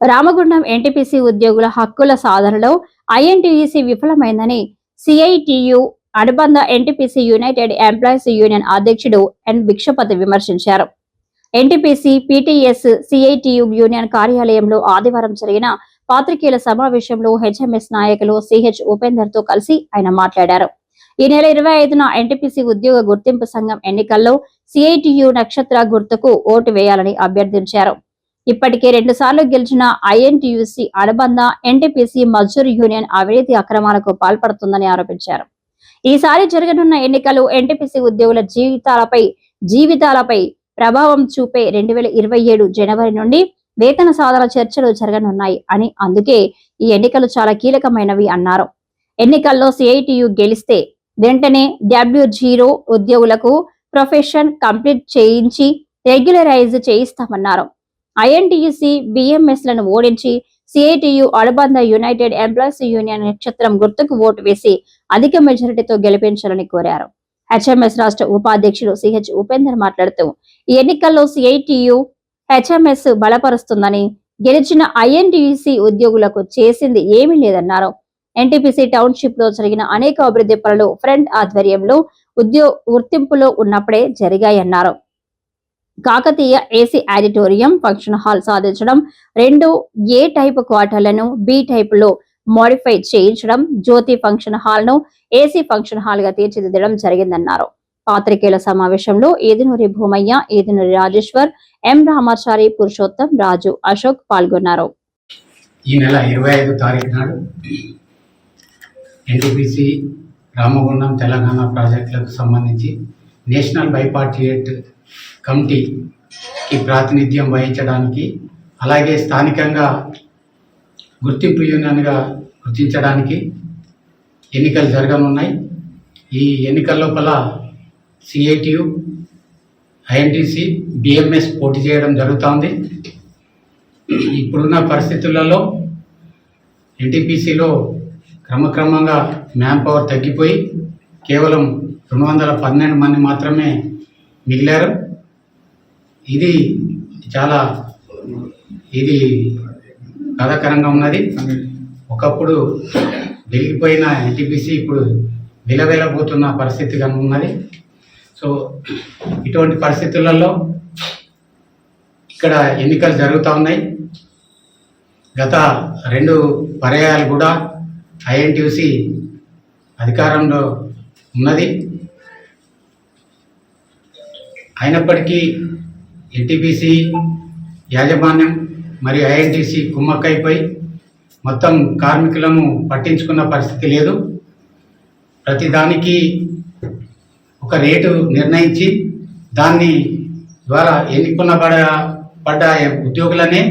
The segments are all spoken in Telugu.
రామగుండం ఎన్టీపీసీ ఉద్యోగుల హక్కుల సాధనలో ఐఎన్టీఈసీ విఫలమైందని సిఐటియు అనుబంధ ఎన్టీపీసీ యునైటెడ్ ఎంప్లాయీస్ యూనియన్ అధ్యక్షుడు ఎన్ భిక్షపతి విమర్శించారు. ఎన్టీపీసీ పీటీఎస్ సిఐటియు యూనియన్ కార్యాలయంలో ఆదివారం జరిగిన పాత్రికేయుల సమావేశంలో హెచ్ఎంఎస్ నాయకులు సిహెచ్ ఉపేందర్తో కలిసి ఆయన మాట్లాడారు. ఈ నెల ఇరవై ఐదున ఎన్టీపీసీ ఉద్యోగ గుర్తింపు సంఘం ఎన్నికల్లో సిఐటియు నక్షత్ర గుర్తుకు ఓటు వేయాలని అభ్యర్థించారు. ఇప్పటికే రెండు సార్లు గెలిచిన ఐఎన్టీయూసీ అనుబంధ ఎన్టీపీసీ మజ్దూర్ యూనియన్ అవినీతి అక్రమాలకు పాల్పడుతుందని ఆరోపించారు. ఈసారి జరగనున్న ఎన్నికలు ఎన్టీపీసీ ఉద్యోగుల జీవితాలపై జీవితాలపై ప్రభావం చూపే రెండు వేల ఇరవై ఏడు జనవరి నుండి వేతన సాధన చర్చలు జరగనున్నాయి అని అందుకే ఈ ఎన్నికలు చాలా కీలకమైనవి అన్నారు. ఎన్నికల్లో సిఐటియు గెలిస్తే వెంటనే డబ్ల్యూ జీరో ఉద్యోగులకు ప్రొఫెషన్ కంప్లీట్ చేయించి రెగ్యులరైజ్ చేయిస్తామన్నారు. ఐఎన్టీయూసీ బిఎంఎస్లను ఓడించి సిఐటియు అనుబంధ యునైటెడ్ ఎంప్లాయీస్ యూనియన్ నక్షత్రం గుర్తుకు ఓటు వేసి అధిక మెజారిటీతో గెలిపించాలని కోరారు. హెచ్ఎంఎస్ రాష్ట్ర ఉపాధ్యక్షుడు సిహెచ్ ఉపేందర్ మాట్లాడుతూ ఈ ఎన్నికల్లో సిఐటియు హెచ్ఎంఎస్ బలపరుస్తుందని గెలిచిన ఐఎన్టీయూసీ ఉద్యోగులకు చేసింది ఏమీ లేదన్నారు. ఎన్టీపీసీ టౌన్షిప్లో జరిగిన అనేక అభివృద్ధి పనులు ఫ్రంట్ ఆధ్వర్యంలో ఉద్యోగ గుర్తింపులో ఉన్నప్పుడే జరిగాయన్నారు. Kakatiya AC auditorium function hall సాధించడం. రెండు ఏ టైప్ క్వార్టర్లను బి టైప్లో మోడిఫై చేయించడం. జ్యోతి ఫంక్షన్ హాల్ను ఏసీ ఫంక్షన్ హాల్గా తీర్చిదిద్దడం జరిగిందన్నారు. పాత్రికేయుల సమావేశంలో ఏదినూరి భూమయ్య ఏదినూరి రాజేశ్వర్ ఎం రామాచారి పురుషోత్తం రాజు అశోక్ పాల్గొన్నారు. ఈ నెల ఇరవై ఐదు తారీఖు నాడు ఎన్టీపీసీ రామగుండం తెలంగాణ ప్రాజెక్టులకు సంబంధించి నేషనల్ బైపార్టియేట్ కమిటీకి ప్రాతినిధ్యం వహించడానికి అలాగే స్థానికంగా గుర్తింపు యూనియన్గా గుర్తించడానికి ఎన్నికలు జరగనున్నాయి. ఈ ఎన్నికల లోపల సిఐటియు ఐఎన్టీసీ బిఎంఎస్ పోటీ చేయడం జరుగుతోంది. ఇప్పుడున్న పరిస్థితులలో ఎన్టీపీసీలో క్రమక్రమంగా మ్యాన్ పవర్ తగ్గిపోయి కేవలం రెండు వందల పన్నెండు మంది మాత్రమే మిగిలారు. ఇది చాలా ఇది బాధాకరంగా ఉన్నది. ఒకప్పుడు వెలిగిపోయిన ఎన్టీపీసీ ఇప్పుడు విలవెలబోతున్న పరిస్థితిగా ఉన్నది. సో ఇటువంటి పరిస్థితులలో ఇక్కడ ఎన్నికలు జరుగుతూ ఉన్నాయి. గత రెండు పర్యాయాలు కూడా ఐఎన్టీసీ అధికారంలో ఉన్నది. అయినప్పటికీ ఎన్టీపీసీ యాజమాన్యం మరియు ఐఎన్టీసీ కుమ్మక్కైపోయి మొత్తం కార్మికులను పట్టించుకున్న పరిస్థితి లేదు. ప్రతిదానికి ఒక రేటు నిర్ణయించి దాన్ని ద్వారా ఎన్నుకున్న పడ పడ్డ ఉద్యోగులనే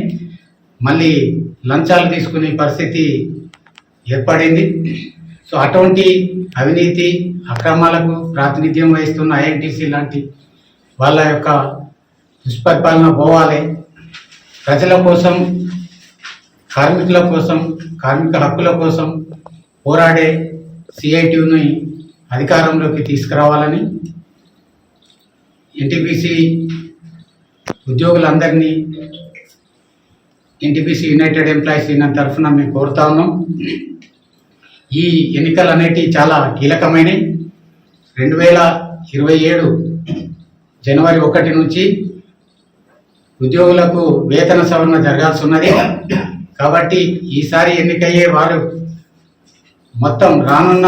మళ్ళీ లంచాలు తీసుకునే పరిస్థితి ఏర్పడింది. సో అటువంటి అవినీతి అక్రమాలకు ప్రాతినిధ్యం వహిస్తున్న ఐఎన్టీసీ లాంటి వాళ్ళ యొక్క దుష్పరిపాలన పోవాలి. ప్రజల కోసం కార్మికుల కోసం కార్మిక హక్కుల కోసం పోరాడే సిఐటిని అధికారంలోకి తీసుకురావాలని ఎన్టీపీసీ ఉద్యోగులందరినీ ఎన్టీపీసీ యునైటెడ్ ఎంప్లాయీస్ యూనియన్ తరఫున మేము కోరుతా ఉన్నాం. ఈ ఎన్నికలు అనేటివి చాలా కీలకమైనవి రెండు వేల ఇరవై ఏడు జనవరి ఒకటి నుంచి ఉద్యోగులకు వేతన సవరణ జరగాల్సి ఉన్నది కాబట్టి ఈసారి ఎన్నికయ్యే వారు మొత్తం రానున్న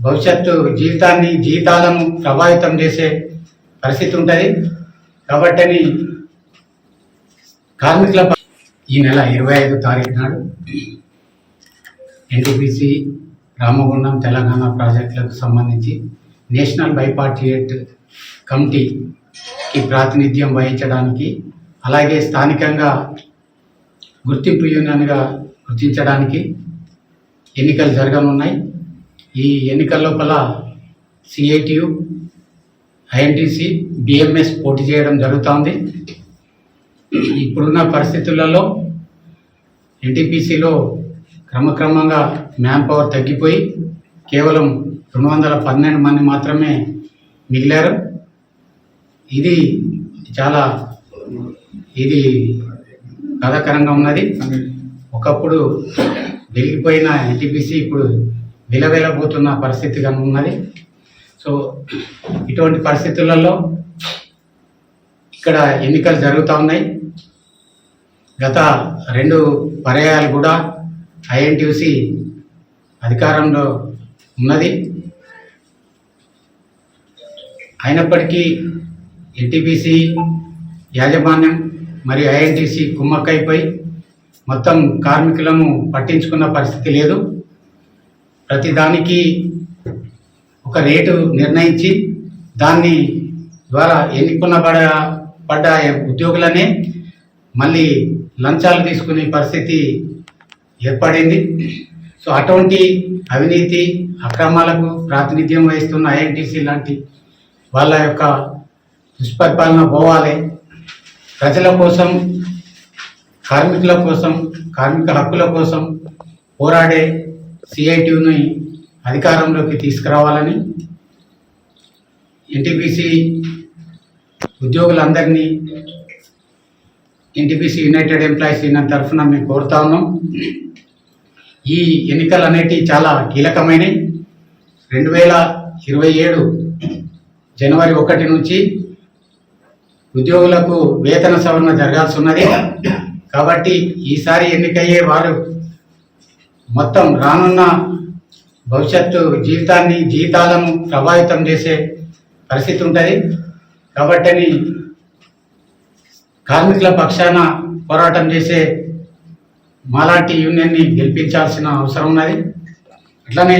భవిష్యత్తు జీవితాన్ని జీవితాలను ప్రభావితం చేసే పరిస్థితి ఉంటుంది. కాబట్టి కార్మికుల ఈ నెల ఇరవై ఐదు తారీఖు నాడు ఎన్టీపీసీ రామగుండం తెలంగాణ ప్రాజెక్టులకు సంబంధించి నేషనల్ బైపార్టియేట్ ఈ ప్రాతినిధ్యం వహించడానికి అలాగే స్థానికంగా గుర్తింపు యూనియన్గా గుర్తించడానికి ఎన్నికలు జరగనున్నాయి. ఈ ఎన్నికల లోపల సిఐటియు ఐఎన్టీసీ బిఎంఎస్ పోటీ చేయడం జరుగుతోంది. ఇప్పుడున్న పరిస్థితులలో ఎన్టీపీసీలో క్రమక్రమంగా మ్యాన్ పవర్ తగ్గిపోయి కేవలం రెండు వందల పన్నెండు మంది మాత్రమే మిగిలారు. ఇది చాలా ఇది బాధాకరంగా ఉన్నది. ఒకప్పుడు వెలిగిపోయిన ఎన్టీపీసీ ఇప్పుడు విలవెలబోతున్న పరిస్థితిగా ఉన్నది. సో ఇటువంటి పరిస్థితులలో ఇక్కడ ఎన్నికలు జరుగుతూ ఉన్నాయి. గత రెండు పర్యాయాలు కూడా ఐఎన్టీసీ అధికారంలో ఉన్నది. అయినప్పటికీ ఎన్టీపీసీ యాజమాన్యం మరియు ఐఎన్టీసీ కుమ్మక్కైపోయి మొత్తం కార్మికులను పట్టించుకున్న పరిస్థితి లేదు. ప్రతిదానికి ఒక రేటు నిర్ణయించి దాన్ని ద్వారా ఎన్నుకున్నబడ పడ్డ ఉద్యోగులనే మళ్ళీ లంచాలు తీసుకునే పరిస్థితి ఏర్పడింది. సో అటువంటి అవినీతి అక్రమాలకు ప్రాతినిధ్యం వహిస్తున్న ఐఎన్టీసీ లాంటి వాళ్ళ యొక్క నిష్పరిపాలన పోవాలి. ప్రజల కోసం కార్మికుల కోసం కార్మిక హక్కుల కోసం పోరాడే సిఐటిని అధికారంలోకి తీసుకురావాలని ఎన్టీపీసీ ఉద్యోగులందరినీ ఎన్టీపీసీ యునైటెడ్ ఎంప్లాయీస్ యూనియన్ తరఫున మేము కోరుతా ఉన్నాం. ఈ ఎన్నికలు అనేటివి చాలా కీలకమైనవి రెండు వేల ఇరవై ఏడు జనవరి ఒకటి నుంచి ఉద్యోగులకు వేతన సవరణ జరగాల్సి ఉన్నది కాబట్టి ఈసారి ఎన్నికయ్యే వారు మొత్తం రానున్న భవిష్యత్తు జీవితాన్ని జీవితాలను ప్రభావితం చేసే పరిస్థితి ఉంటుంది. కాబట్టి కార్మికుల పక్షాన పోరాటం చేసే మాలాంటి యూనియన్ని గెలిపించాల్సిన అవసరం ఉన్నది. అట్లనే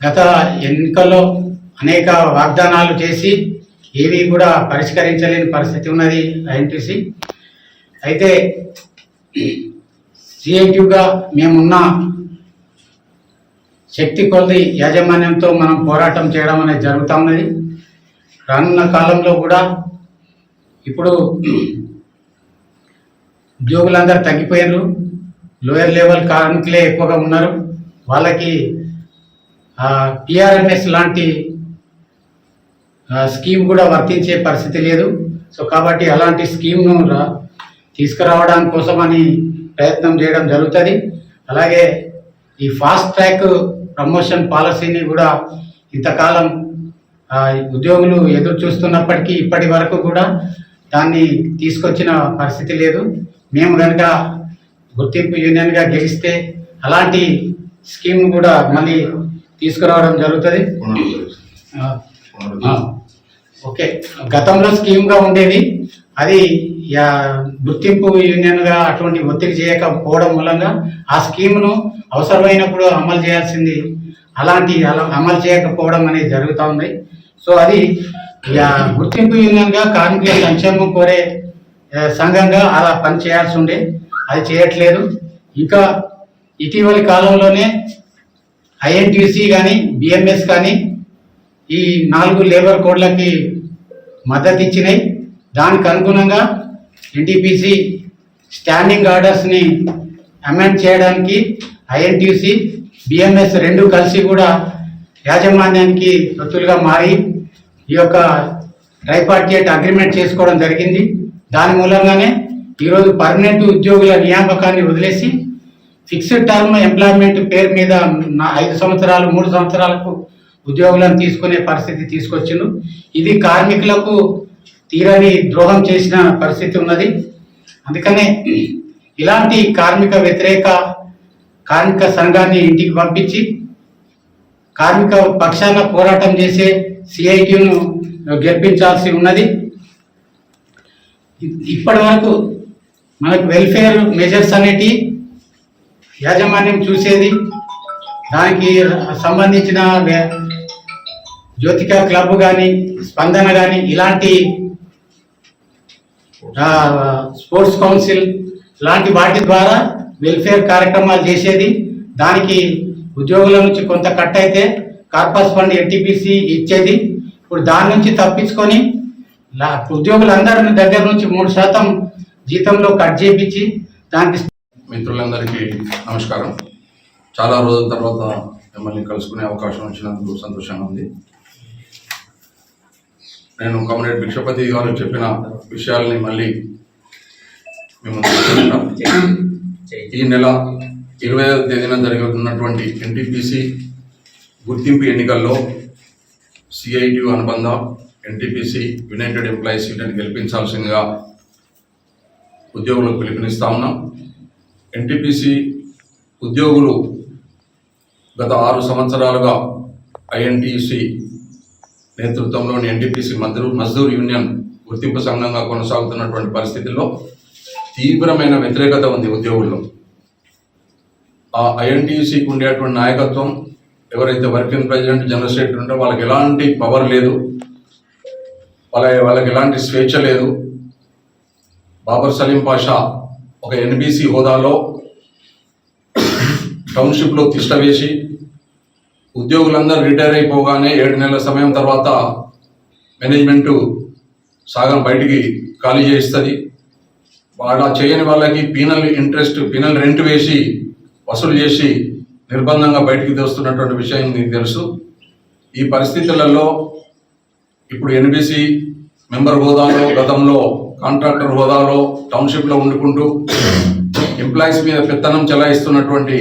గత ఎన్నికల్లో అనేక వాగ్దానాలు చేసి ఏవి కూడా పరిష్కరించలేని పరిస్థితి ఉన్నది ఐఎన్టీసీ. అయితే సిఐటివ్గా మేమున్న శక్తి కొలది యాజమాన్యంతో మనం పోరాటం చేయడం అనేది జరుగుతూ ఉన్నది. రానున్న కాలంలో కూడా ఇప్పుడు ఉద్యోగులందరూ తగ్గిపోయారు లోయర్ లెవెల్ కార్మికులే ఎక్కువగా ఉన్నారు. వాళ్ళకి పిఆర్ఎంఎస్ లాంటి స్కీమ్ కూడా వర్తించే పరిస్థితి లేదు. సో కాబట్టి అలాంటి స్కీమ్ను తీసుకురావడానికి కోసమని ప్రయత్నం చేయడం జరుగుతుంది. అలాగే ఈ ఫాస్ట్ ట్రాక్ ప్రమోషన్ పాలసీని కూడా ఇంతకాలం ఉద్యోగులు ఎదురు చూస్తున్నప్పటికీ ఇప్పటి వరకు కూడా దాన్ని తీసుకొచ్చిన పరిస్థితి లేదు. మేము కనుక గుర్తింపు యూనియన్గా గెలిస్తే అలాంటి స్కీమ్ కూడా మళ్ళీ తీసుకురావడం జరుగుతుంది. ఓకే. గతంలో స్కీమ్గా ఉండేది. అది యా- గుర్తింపు యూనియన్గా అటువంటి ఒత్తిడి చేయకపోవడం మూలంగా ఆ స్కీమ్ను అవసరమైనప్పుడు అమలు చేయాల్సింది అలాంటి అలా అమలు చేయకపోవడం అనేది జరుగుతూ ఉంది. సో అది యా- గుర్తింపు యూనియన్గా కార్మికుల సంక్షేమం కోరే సంఘంగా అలా పని చేయాల్సి ఉండే. అది చేయట్లేదు. ఇంకా ఇటీవలి కాలంలోనే ఐఎన్టీసీ కానీ బిఎంఎస్ కానీ ఈ నాలుగు లేబర్ కోడ్లకి మద్దతు ఇచ్చినాయి దానికి అనుగుణంగా ఎన్టీపీసీ స్టాండింగ్ ఆర్డర్స్ని అమెండ్ చేయడానికి ఐఎన్టీసీ బిఎంఎస్ రెండు కలిసి కూడా యాజమాన్యానికి తొత్తులుగా మారి ఈ యొక్క ట్రైపార్టియేట్ అగ్రిమెంట్ చేసుకోవడం జరిగింది. దాని మూలంగానే ఈరోజు పర్మనెంట్ ఉద్యోగుల నియామకాన్ని వదిలేసి ఫిక్స్డ్ టర్మ్ ఎంప్లాయ్మెంట్ పేరు మీద నా ఐదు సంవత్సరాలు మూడు సంవత్సరాలకు ఉద్యోగులను తీసుకునే పరిస్థితి తీసుకొచ్చిండు. ఇది కార్మికులకు తీరని ద్రోహం చేసిన పరిస్థితి ఉన్నది. అందుకనే ఇలాంటి కార్మిక వ్యతిరేక కార్మిక సంఘాన్ని ఇంటికి పంపించి కార్మిక పక్షాన పోరాటం చేసే సిఐటిను గెలిపించాల్సి ఉన్నది. ఇప్పటి వరకు మనకు వెల్ఫేర్ మెజర్స్ అనేటి యాజమాన్యం చూసేది. దానికి సంబంధించిన జ్యోతిక క్లబ్ కానీ స్పందన కానీ ఇలాంటి స్పోర్ట్స్ కౌన్సిల్ లాంటి వాటి ద్వారా వెల్ఫేర్ కార్యక్రమాలు చేసేది. దానికి ఉద్యోగుల నుంచి కొంత కట్ అయితే కార్పస్ ఫండ్ ఎన్టీపీసీ ఇచ్చేది. ఇప్పుడు దాని నుంచి తప్పించుకొని ఉద్యోగులందరి దగ్గర నుంచి మూడు శాతం జీతంలో కట్ చేపించి దానికి మిత్రులందరికీ నమస్కారం. చాలా రోజుల తర్వాత మిమ్మల్ని కలుసుకునే అవకాశం వచ్చినందుకు సంతోషంగా ఉంది. నేను కమరేడ్ భిక్షపతి గారు చెప్పిన విషయాల్ని మళ్ళీ మేము ఈ నెల ఇరవై ఐదు తేదీన జరుగుతున్నటువంటి ఎన్టీపీసీ గుర్తింపు ఎన్నికల్లో సిఐటి అనుబంధ ఎన్టీపీసీ యునైటెడ్ ఎంప్లాయీస్ యూనియన్ గెలిపించాల్సిందిగా ఉద్యోగులకు పిలుపునిస్తా ఉన్నాం. ఎన్టీపీసీ ఉద్యోగులు గత ఆరు సంవత్సరాలుగా ఐఎన్టీసీ నేతృత్వంలోని ఎన్టీపీసీ మజ్దూర్ మజ్దూర్ యూనియన్ గుర్తింపు సంఘంగా కొనసాగుతున్నటువంటి పరిస్థితుల్లో తీవ్రమైన వ్యతిరేకత ఉంది ఉద్యోగుల్లో. ఆ ఐఎన్టీసీకి ఉండేటువంటి నాయకత్వం ఎవరైతే వర్కింగ్ ప్రెసిడెంట్ జనరల్ సెక్రటరీ ఉంటే వాళ్ళకి ఎలాంటి పవర్ లేదు. వాళ్ళ వాళ్ళకి ఎలాంటి స్వేచ్ఛ లేదు. బాబర్ సలీం పాషా ఒక ఎన్బీసీ హోదాలో టౌన్షిప్లో తిష్ట వేసి ఉద్యోగులందరూ రిటైర్ అయిపోగానే ఏడు నెలల సమయం తర్వాత మేనేజ్మెంట్ సగం బయటికి ఖాళీ చేస్తుంది వాళ్ళ చేయని వాళ్ళకి పీనల్ ఇంట్రెస్ట్ పీనల్ రెంట్ వేసి వసూలు చేసి నిర్బంధంగా బయటికి తెస్తున్నటువంటి విషయం మీకు తెలుసు. ఈ పరిస్థితులలో ఇప్పుడు ఎన్బిసి మెంబర్ హోదాలో గతంలో కాంట్రాక్టర్ హోదాలో టౌన్షిప్లో వండుకుంటూ ఎంప్లాయీస్ మీద పెత్తనం చెలాయిస్తున్నటువంటి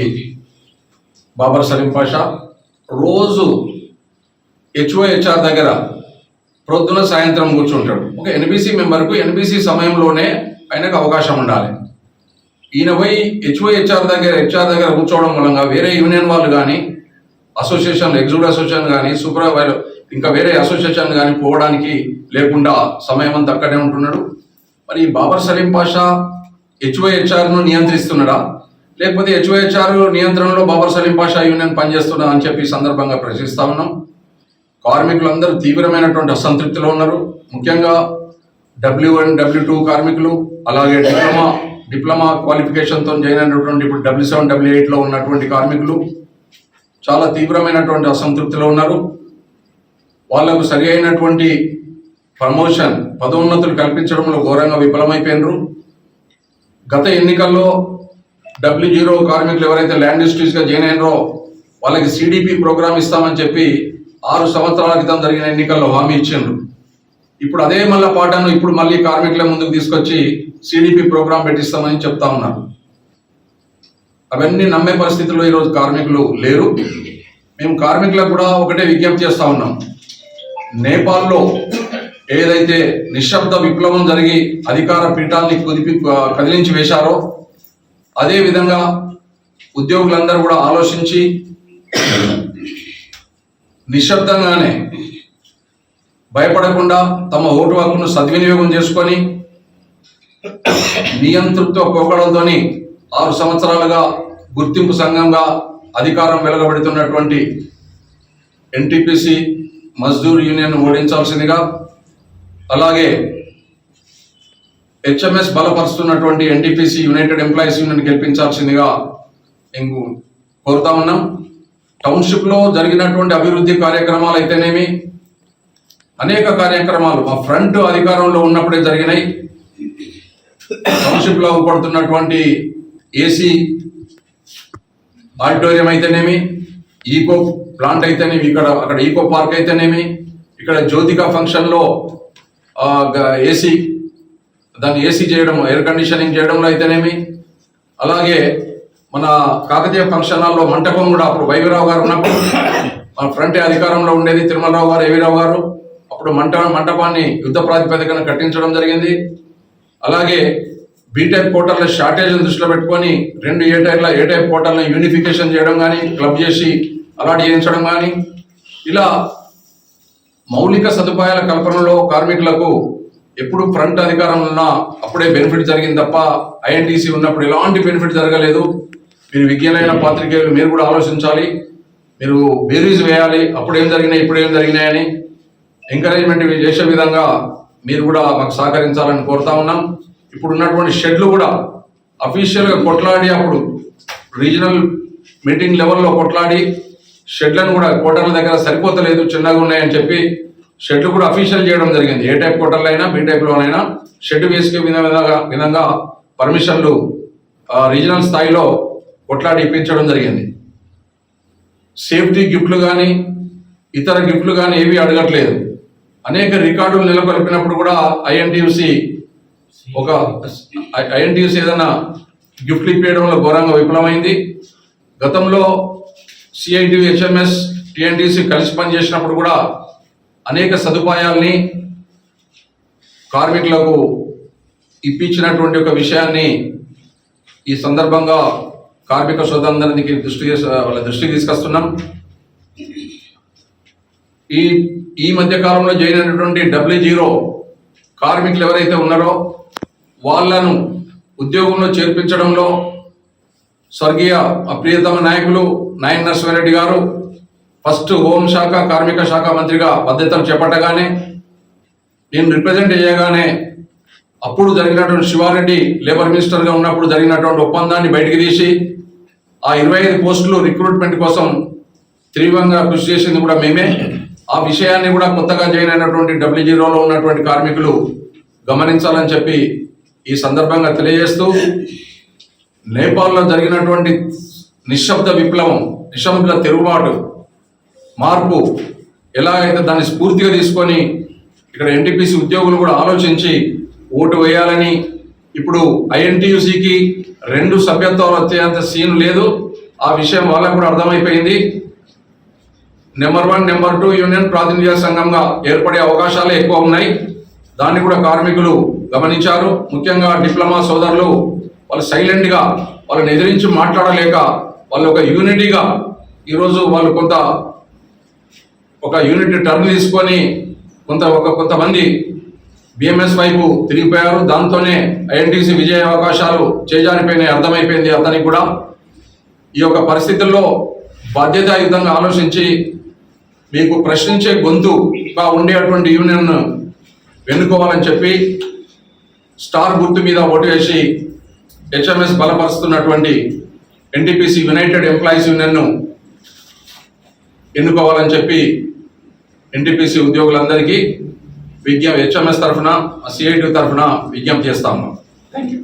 బాబర్ సలీం పాషా రోజు హెచ్ఓహెచ్ఆర్ దగ్గర ప్రొద్దున సాయంత్రం కూర్చుంటాడు. ఒక ఎన్బిసి మెంబర్కు ఎన్బిసి సమయంలోనే ఆయనకు అవకాశం ఉండాలి. ఈయన పోయి హెచ్ఓహెచ్ఆర్ దగ్గర హెచ్ఆర్ దగ్గర కూర్చోవడం మూలంగా వేరే యూనియన్ వాళ్ళు కానీ అసోసియేషన్ ఎగ్జిక్యూటివ్ అసోసియేషన్ కానీ సూపర్వైజర్ ఇంకా వేరే అసోసియేషన్ కానీ పోవడానికి లేకుండా సమయం అంతా అక్కడే ఉంటున్నాడు. మరి ఈ బాబర్ సలీం పాషా హెచ్ఓహెచ్ఆర్ను నియంత్రిస్తున్నాడా? లేకపోతే హెచ్ఓహెచ్ఆర్ నియంత్రణలో బాబర్ సలీం పాషా యూనియన్ పనిచేస్తున్నా అని చెప్పి సందర్భంగా ప్రశ్నిస్తా ఉన్నాం. కార్మికులందరూ తీవ్రమైనటువంటి అసంతృప్తిలో ఉన్నారు. ముఖ్యంగా డబ్ల్యూ అండ్ డబ్ల్యూ టూ కార్మికులు అలాగే డిప్లొమా డిప్లొమా క్వాలిఫికేషన్తో జాయిన్ అయినటువంటి ఇప్పుడు డబ్ల్యూ సెవెన్ డబ్ల్యూ ఎయిట్లో ఉన్నటువంటి కార్మికులు చాలా తీవ్రమైనటువంటి అసంతృప్తిలో ఉన్నారు. వాళ్ళకు సరి అయినటువంటి ప్రమోషన్ పదోన్నతులు కల్పించడంలో ఘోరంగా విఫలమైపోయినరు. గత ఎన్నికల్లో డబ్ల్యూ జీరో కార్మికులు ఎవరైతే ల్యాండ్గా జాయిన్ అయినరో వాళ్ళకి సిడిపి ప్రోగ్రామ్ ఇస్తామని చెప్పి ఆరు సంవత్సరాల క్రితం జరిగిన ఎన్నికల్లో హామీ ఇచ్చిండ్రు. ఇప్పుడు అదే మళ్ళీ పాటను ఇప్పుడు మళ్ళీ కార్మికుల ముందుకు తీసుకొచ్చి సిడిపి ప్రోగ్రామ్ పెట్టిస్తామని చెప్తా ఉన్నారు. అవన్నీ నమ్మే పరిస్థితుల్లో ఈరోజు కార్మికులు లేరు. మేము కార్మికులకు కూడా ఒకటే విజ్ఞప్తి చేస్తా ఉన్నాం. నేపాల్లో ఏదైతే నిశ్శబ్ద విప్లవం జరిగి అధికార పీఠాన్ని కుదిపి కదిలించి వేశారో అదే విధంగా ఉద్యోగులందరూ కూడా ఆలోచించి నిశ్శబ్దంగానే భయపడకుండా తమ ఓటు హక్కును సద్వినియోగం చేసుకొని నియంతృత్వ పోకడంతోని ఆరు సంవత్సరాలుగా గుర్తింపు సంఘంగా అధికారం వెలగబెడుతున్నటువంటి ఎన్టీపీసీ మజ్దూర్ యూనియన్ ఓడించాల్సిందిగా అలాగే హెచ్ఎంఎస్ బలపరుస్తున్నటువంటి ఎన్టీపీసీ యునైటెడ్ ఎంప్లాయీస్ యూనియన్ గెలిపించాల్సిందిగా మేము కోరుతా ఉన్నాం. టౌన్షిప్లో జరిగినటువంటి అభివృద్ధి కార్యక్రమాలు అయితేనేమి? అనేక కార్యక్రమాలు మా ఫ్రంట్ అధికారంలో ఉన్నప్పుడే జరిగినాయి. టౌన్షిప్లో పడుతున్నటువంటి ఏసీ ఆడిటోరియం అయితేనేమి? ఈకో ప్లాంట్ అయితేనేమి? ఇక్కడ అక్కడ ఈకో పార్క్ అయితేనేమి? ఇక్కడ జ్యోతిక ఫంక్షన్లో ఏసీ దాన్ని ఏసీ చేయడం ఎయిర్ కండిషనింగ్ చేయడంలో అయితేనేమి? అలాగే మన కాకతీయ ఫంక్షన్ హాల్లో మంటపం కూడా అప్పుడు వైవిరావు గారు ఉన్నప్పుడు మన ఫ్రంట్ అధికారంలో ఉండేది తిరుమలరావు గారు ఏవిరావు గారు. అప్పుడు మంట మంటపాన్ని యుద్ధ ప్రాతిపదికన కట్టించడం జరిగింది. అలాగే బీటెక్ పోర్టర్ల షార్టేజ్ దృష్టిలో పెట్టుకొని రెండు ఏ టైర్ల ఏ టైప్ పోర్టర్లను యూనిఫికేషన్ చేయడం కానీ క్లబ్ చేసి అలాట్ చేయించడం కానీ ఇలా మౌలిక సదుపాయాల కల్పనలో కార్మికులకు ఎప్పుడు ఫ్రంట్ అధికారం ఉన్నా అప్పుడే బెనిఫిట్ జరిగింది తప్ప ఐఎన్టీసీ ఉన్నప్పుడు ఎలాంటి బెనిఫిట్ జరగలేదు. మీరు విజ్ఞానైన పాత్రికేయులు మీరు కూడా ఆలోచించాలి. మీరు బేరీజ్ వేయాలి. అప్పుడు ఏం జరిగినాయి ఇప్పుడు ఏం జరిగినాయని ఎంకరేజ్మెంట్ చేసే విధంగా మీరు కూడా మాకు సహకరించాలని కోరుతా ఉన్నాం. ఇప్పుడు ఉన్నటువంటి షెడ్లు కూడా అఫీషియల్గా కొట్లాడి అప్పుడు రీజనల్ మీటింగ్ లెవెల్లో కొట్లాడి షెడ్లను కూడా కోటర్ల దగ్గర సరిపోతలేదు చిన్నగా ఉన్నాయని చెప్పి షెడ్లు కూడా అఫీషియల్ చేయడం జరిగింది. ఏ టైప్ కోటర్లు అయినా బి టైప్లోనైనా షెడ్ వేసుకే విధంగా విధంగా పర్మిషన్లు రీజనల్ స్థాయిలో కొట్లాడి ఇప్పించడం జరిగింది. సేఫ్టీ గిఫ్ట్లు కానీ ఇతర గిఫ్ట్లు కానీ ఏవి అడగట్లేదు. అనేక రికార్డులు నెలకొల్పినప్పుడు కూడా ఐఎన్టీయూసి ఒక ఐఎన్టీయూస్ ఏదైనా గిఫ్ట్లు ఇప్పించడంలో ఘోరంగా విఫలమైంది. గతంలో సిఐటి హెచ్ఎంఎస్ టిఎన్టీసీ కలిసి పనిచేసినప్పుడు కూడా అనేక సదుపాయాల్ని కార్మికులకు ఇప్పించినటువంటి ఒక విషయాన్ని ఈ సందర్భంగా కార్మిక సోదరులందరికీ దృష్టి వాళ్ళ దృష్టికి తీసుకొస్తున్నాం. ఈ ఈ మధ్య కాలంలో జరిగినటువంటి డబ్ల్యూ జీరో కార్మికులు ఎవరైతే ఉన్నారో వాళ్ళను ఉద్యోగంలో చేర్పించడంలో స్వర్గీయ అప్రియతమ నాయకులు నాయన్ నరసింహారెడ్డి గారు ఫస్ట్ హోంశాఖ కార్మిక శాఖ మంత్రిగా బాధ్యతలు చేపట్టగానే నేను రిప్రజెంట్ చేయగానే అప్పుడు జరిగినటువంటి శివారెడ్డి లేబర్ మినిస్టర్గా ఉన్నప్పుడు జరిగినటువంటి ఒప్పందాన్ని బయటికి తీసి ఆ ఇరవై ఐదు పోస్టులు రిక్రూట్మెంట్ కోసం తీవ్రంగా కృషి చేసింది కూడా మేమే. ఆ విషయాన్ని కూడా కొత్తగా జాయిన్ అయినటువంటి డబ్ల్యూ జీరోలో ఉన్నటువంటి కార్మికులు గమనించాలని చెప్పి ఈ సందర్భంగా తెలియజేస్తూ నేపాల్లో జరిగినటువంటి నిశ్శబ్ద విప్లవం నిశ్శబ్ద తిరుగుబాటు మార్పు ఎలా అయితే దాన్ని స్ఫూర్తిగా తీసుకొని ఇక్కడ ఎన్టీపీసీ ఉద్యోగులు కూడా ఆలోచించి ఓటు వేయాలని ఇప్పుడు ఐఎన్టీయూసీకి రెండు సభ్యత్వాలు వచ్చేంత సీన్ లేదు. ఆ విషయం వాళ్ళకు కూడా అర్థమైపోయింది. Number one number two union ప్రాతినిధ్య సంఘంగా ఏర్పడే అవకాశాలే ఎక్కువ ఉన్నాయి. దాన్ని కూడా కార్మికులు గమనించారు. ముఖ్యంగా డిప్లొమా సోదరులు వాళ్ళు సైలెంట్గా వాళ్ళని ఎదిరించి మాట్లాడలేక వాళ్ళు ఒక యూనిటీగా ఈరోజు వాళ్ళు కొంత ఒక యూనిట్ టర్న్ తీసుకొని కొంత ఒక కొంతమంది బిఎంఎస్ వైపు తిరిగిపోయారు. దాంతోనే ఐఎన్టీసీ విజయ అవకాశాలు చేజారిపోయినాయి అర్థమైపోయింది అతనికి కూడా. ఈ యొక్క పరిస్థితుల్లో బాధ్యతాయుతంగా ఆలోచించి మీకు ప్రశ్నించే గొంతుగా ఉండేటువంటి యూనియన్ వెన్నుకోవాలని చెప్పి స్టార్ గుర్తు మీద ఓటు వేసి హెచ్ఎంఎస్ బలపరుస్తున్నటువంటి ఎన్టీపీసీ యునైటెడ్ ఎంప్లాయీస్ యూనియన్ను ఎన్నుకోవాలని చెప్పి ఎన్టీపీసీ ఉద్యోగులందరికీ విజ్ఞప్తి హెచ్ఎంఎస్ తరఫున సిఐటి తరఫున విజ్ఞప్తి చేస్తాము. Thank you